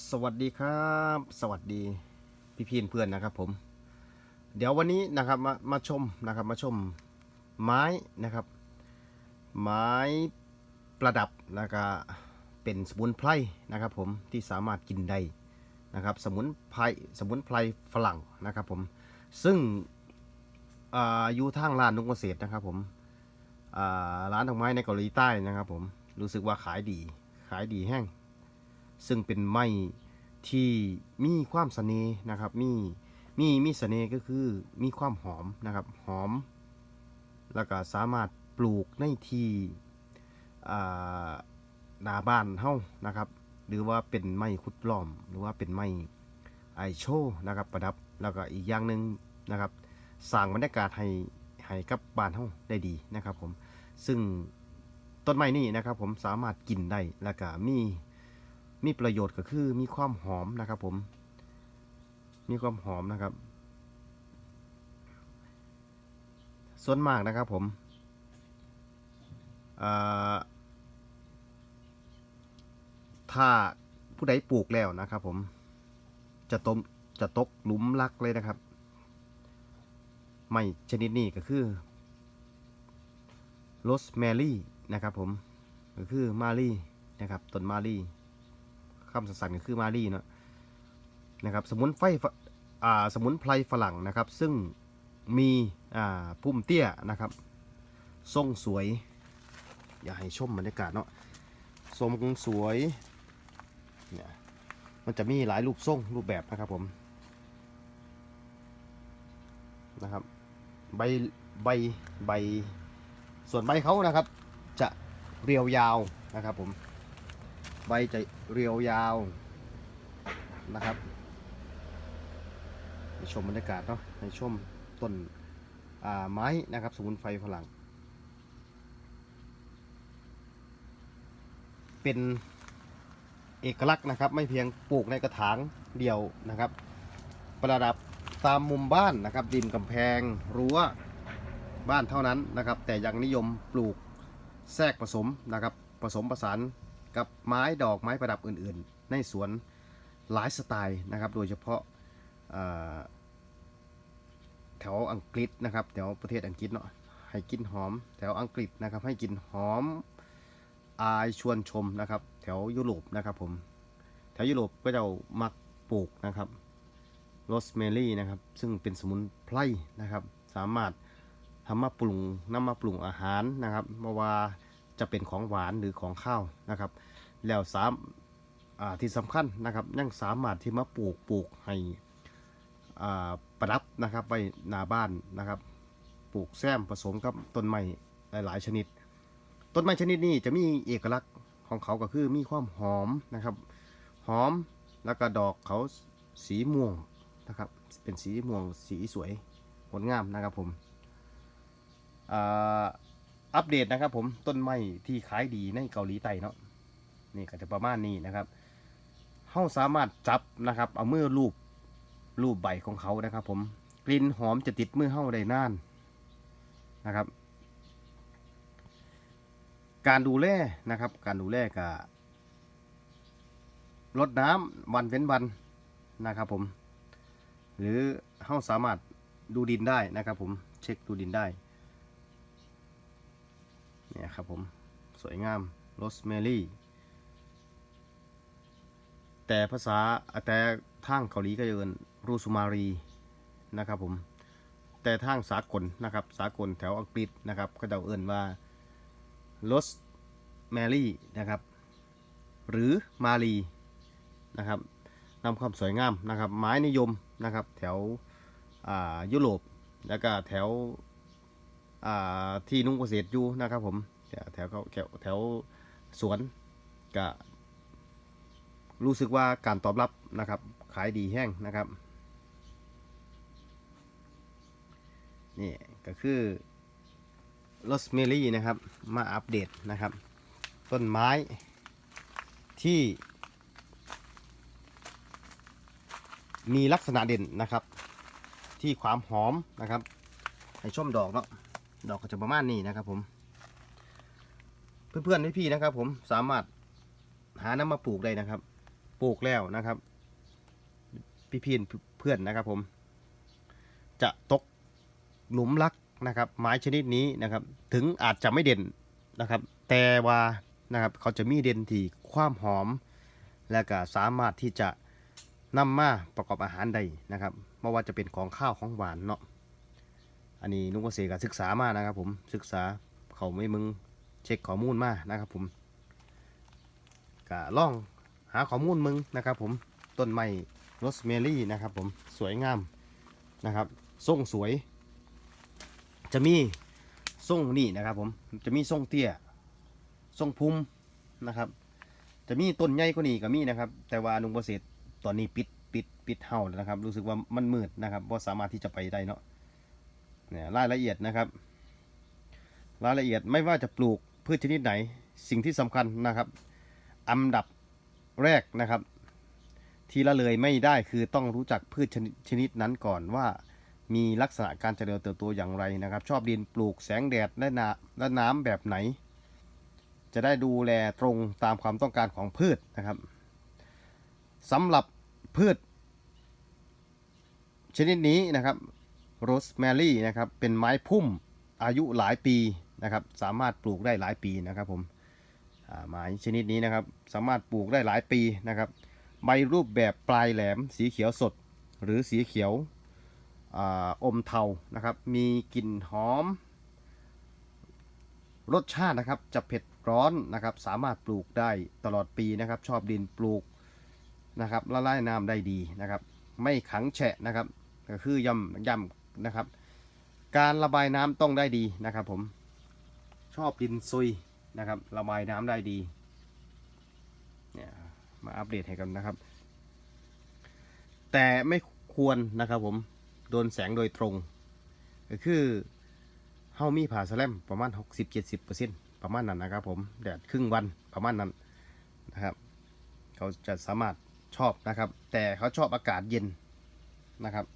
สวัสดีครับ สวัสดีพี่พีนเพื่อนนะครับผม เดี๋ยววันนี้นะครับมามาชมนะครับมาชมไม้นะครับ ไม้ประดับแล้วก็เป็นสมุนไพรนะครับผมที่สามารถกินได้นะครับ สมุนไพรสมุนไพรฝรั่งนะครับผมซึ่งออยู่ทางร้านนุกเกษตรนะครับผมร้านดอกไม้ในเกาหลีใต้นะครับผมรู้สึกว่าขายดีขายดีแห้ง ซึ่งเป็นไม้ที่มีความเสน่ห์นะครับ มีมีมีเสน่ห์ก็คือมีความหอมนะครับ หอม แล้วก็สามารถปลูกในที่อ่าหน้าบ้านเฮานะครับ หรือว่าเป็นไม้คุดล้อม หรือว่าเป็นไม้ไอโชนะครับ ประดับแล้วก็อีกอย่างหนึ่งนะครับสร้างบรรยากาศให้ให้กับบ้านเฮาได้ดีนะครับผมซึ่งต้นไม้นี่นะครับผมสามารถกินได้แล้วก็มี มีประโยชน์ก็คือมีความหอมนะครับผม มีความหอมนะครับ ส่วนมากนะครับผมถ้าผู้ใดปลูกแล้วนะครับผม จะต้มจะตกหลุมรักเลยนะครับ ไม่ชนิดนี้ก็คือโรสแมรี่นะครับผม ก็คือมารีนะครับต้นมารี คำสั่นๆก็คือมารีเนาะนะครับสมุนไฟฝอ่าสมุนไพรฝรั่งนะครับ ซึ่งมีอ่าพุ่มเตี้ยนะครับทรงสวย อยากให้ชมบรรยากาศเนาะทรงสวยเนี่ยมันจะมีหลายรูปทรงรูปแบบนะครับผมนะครับใบใบใบส่วนใบเขานะครับ จะเรียวยาวนะครับผม ใบจะเรียวยาวนะครับชมบรรยากาศเนาะในชมต้นไม้นะครับสมุนไพรฝรั่ง เป็นเอกลักษณ์นะครับ ไม่เพียงปลูกในกระถางเดียวนะครับ ประดับตามมุมบ้านนะครับริมกำแพงรั้วบ้านเท่านั้นนะครับ แต่ยังนิยมปลูกแทรกผสมนะครับ ผสมผสาน กับไม้ดอกไม้ประดับอื่นๆ ในสวนหลายสไตล์นะครับ โดยเฉพาะาแถวอังกฤษนะครับแถวประเทศอังกฤษเนาะให้กินหอม แถวอังกฤษนะครับให้กินหอมอายชวนชมนะครับ แถวยุโรปนะครับผมแถวยุโรปก็จะมักปลูกนะครับโรสแมรี่นะครับ ซึ่งเป็นสมุนไพรนะครับ สามารถทำมาปรุงนำมาปรุงอาหารนะครับม่ว่า จะเป็นของหวานหรือของข้าวนะครับ แล้วสามที่สำคัญนะครับยังสามารถที่มาปลูกปลูกให้ประดับนะครับไว้หน้าบ้านนะครับ ปลูกแซมผสมกับต้นไม้หลาย ๆ ชนิด ต้นไม้ชนิดนี้จะมีเอกลักษณ์ของเขาก็คือมีความหอมนะครับ หอมแล้วก็ดอกเขาสีม่วงนะครับ เป็นสีม่วงสีสวยงดงามนะครับผมอ่า อัปเดตนะครับ ผมต้นไม้ที่ขายดีในเกาหลีใต้เนาะนี่ก็จะประมาณนี้นะครับเฮาสามารถจับนะครับ เอามือลูบลูบใบของเขานะครับ ผมกลิ่นหอมจะติดมือเฮาได้นานนะครับ การดูแลนะครับ การดูแลกับรดน้ำวันเว้นวันนะครับ ผม หรือเฮาสามารถดูดินได้นะครับ ผมเช็คดูดินได้ เนี่ยครับผม สวยงามโรสแมรี่แต่ภาษาแต่ทางเกาหลีก็จะเอินรูสุมารีนะครับผม แต่ทางสากลนะครับ สากลแถวอังกฤษนะครับ ก็จะเอินว่าโรสแมรี่นะครับ หรือมารีนะครับนำความสวยงามนะครับ ไม้นิยมนะครับ แถวอ่ายุโรปแล้วก็แถว ที่นุ่งเกษตรอยู่นะครับผมแถวแถวเขาแถวแถวสวนก็รู้สึกว่าการตอบรับนะครับ ขายดีแห้งนะครับ นี่ก็คือรสเมลี่นะครับ มาอัปเดตนะครับ ต้นไม้ที่ มีลักษณะเด่นนะครับ ที่ความหอมนะครับ ให้ชมดอกเนาะ ดอกก็จะประมาณนี้นะครับผม เพื่อนๆพี่ๆนะครับผมสามารถหาน้ำมาปลูกได้นะครับ ปลูกแล้วนะครับ พี่พีนเพื่อนนะครับผม จะตกหลุมรักนะครับ ไม้ชนิดนี้นะครับ ถึงอาจจะไม่เด่นนะครับ แต่ว่านะครับเขาจะมีเด่นที่ความหอม และก็สามารถที่จะนำมาประกอบอาหารได้นะครับไม่ว่าจะเป็นของข้าวของหวานเนาะ อันนี้นุกเกษตรก็ศึกษามานะครับผมศึกษาเขาไม่มึงเช็คข้อมูลมานะครับผมก็ล่องหาข้อมูลมึงนะครับผมต้นไม้โรสแมรี่นะครับผมสวยงามนะครับทรงสวย จะมีทรงนี่นะครับผมจะมีทรงเตี้ยทรงพุ่มนะครับ จะมีต้นใหญ่กว่านี้ก็มีนะครับ แต่ว่าลุงเกษตรตอนนี้ปิดปิดปิดเฮาแล้วนะครับ รู้สึกว่ามันมืดนะครับว่าสามารถที่จะไปได้เนาะ เนี่ยรายละเอียดนะครับ รายละเอียดไม่ว่าจะปลูกพืชชนิดไหน สิ่งที่สำคัญนะครับ อันดับแรกนะครับ ที่ละเลยไม่ได้คือต้องรู้จักพืชชนิดชนิดนั้นก่อนว่ามีลักษณะการเจริญเติบโตอย่างไรนะครับ ชอบดินปลูกแสงแดดและน้ำและน้ำแบบไหน จะได้ดูแลตรงตามความต้องการของพืชนะครับสำหรับพืช ชนิดนี้นะครับ โรสแมรี่นะครับเป็นไม้พุ่มอายุหลายปีนะครับสามารถปลูกได้หลายปีนะครับผมไม้ชนิดนี้นะครับสามารถปลูกได้หลายปีนะครับใบรูปแบบปลายแหลมสีเขียวสด หรือสีเขียวออมเทานะครับมีกลิ่นหอม รสชาตินะครับจะเผ็ดร้อนนะครับสามารถปลูกได้ตลอดปีนะครับ ชอบดินปลูกนะครับละลายน้ำได้ดีนะครับ ไม่ขังแฉะนะครับก็คือย่ำย่ำ นะครับ การระบายน้ำต้องได้ดีนะครับ ผมชอบดินซุยนะครับ ระบายน้ำได้ดีเนี่ยมาอัปเดตให้กันนะครับ แต่ไม่ควรนะครับ ผมโดนแสงโดยตรง ก็คือเฮามีผ่าสแลมประมาณ 60-70%ประมาณนั้นนะครับ ผมแดดครึ่งวันประมาณนั้นนะครับ เขาจะสามารถชอบนะครับ แต่เขาชอบอากาศเย็นนะครับ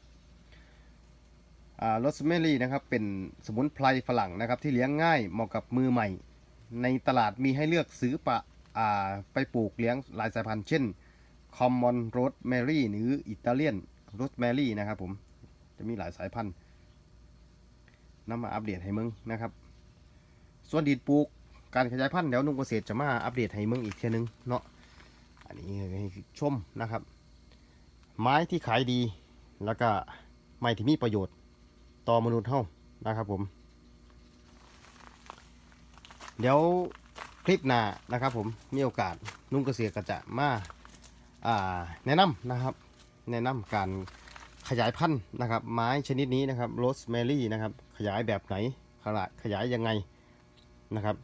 โรสเมลี่นะครับเป็นสมุนไพรฝรั่งนะครับที่เลี้ยงง่ายเหมาะกับมือใหม่ ในตลาดมีให้เลือกซื้อปะไปปลูกเลี้ยงหลายสายพันธุ์เช่น Common Rosemary หรืออิตาเลียน Rosemary นะครับผมจะมีหลายสายพันธุ์นำมาอัปเดตให้มึงนะครับ ส่วนดินปลูกการขยายพันธุ์เดี๋ยวนุ่งเกษตรจะมาอัปเดตให้มึงอีกเทีนึงเนาะอันนี้ชมนะครับ ไม้ที่ขายดีแล้วก็ไม้ที่มีประโยชน์ ต่อมนุษย์เท่านะครับผม เดี๋ยวคลิปหน้านะครับผมมีโอกาสนุ่งเกษตรก็จะมาอ่าแนะนำนะครับ แนะนำการขยายพันธุ์นะครับ ไม้ชนิดนี้นะครับโรสแมรี่นะครับ ขยายแบบไหนขยายขยายยังไงนะครับ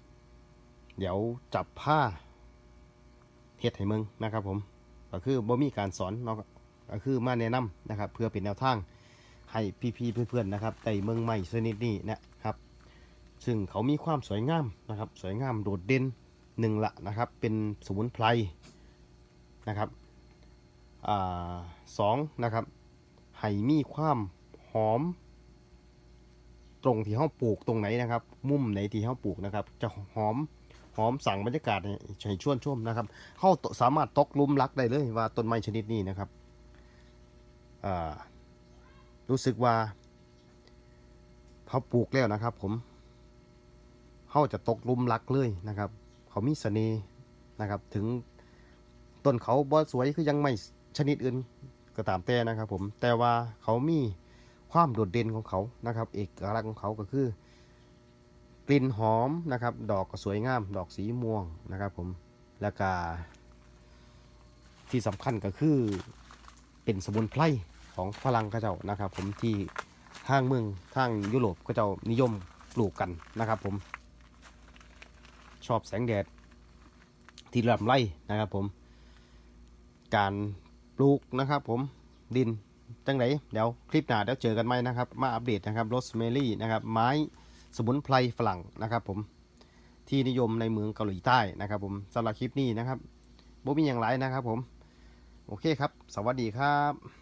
เดี๋ยวจับผ้าเฮ็ดให้มึงนะครับผมก็คือบ่มีการสอนเนาะก็คือมาแนะนำนะครับ เพื่อเป็นแนวทาง ให้พี่ๆเพื่อนๆนะครับได้เมืองใหม่ชนิดนี้นะครับ ซึ่งเขามีความสวยงามนะครับ สวยงามโดดเด่นหนึ่งละนะครับ เป็นสมุนไพรนะครับอสองนะครับให้มีความหอม ตรงที่เขาปลูกตรงไหนนะครับ มุมไหนที่เขาปลูกนะครับ จะหอมหอมสั่งบรรยากาศให้ชวนชมนะครับเข้าสามารถตกลุมรักได้เลยว่าต้นไม้ชนิดนี้นะครับอ่า รู้สึกว่าเขาปลูกแล้วนะครับ ผมเขาจะตกลุมรักเลยนะครับ เขามีเสน่ห์นะครับ ถึงต้นเขาบ่สวยคือยังไม่ชนิดอื่นก็ตามแต่นะครับ ผมแต่ว่าเขามีความโดดเด่นของเขานะครับ เอกลักษณ์ของเขาก็คือกลิ่นหอมนะครับ ดอกก็สวยงาม ดอกสีม่วงนะครับ ผมแล้วก็ที่สำคัญก็คือเป็นสมุนไพร ของฝรั่งเขาเจ้านะครับ ผมที่ทางเมืองทางยุโรปเขาเจ้านิยมปลูกกันนะครับ ผม ชอบแสงแดดที่ลำไรนะครับ ผม การปลูกนะครับ ผมดินจังไหนเดี๋ยวคลิปหน้าเดี๋ยวเจอกันไหมนะครับ มาอัปเดตนะครับโรสเมลี่นะครับไม้สมุนไพรฝรั่งนะครับผมที่นิยมในเมืองเกาหลีใต้นะครับ ผมสำหรับคลิปนี้นะครับบ่มีอย่างไรนะครับ ผม โอเคครับ สวัสดีครับ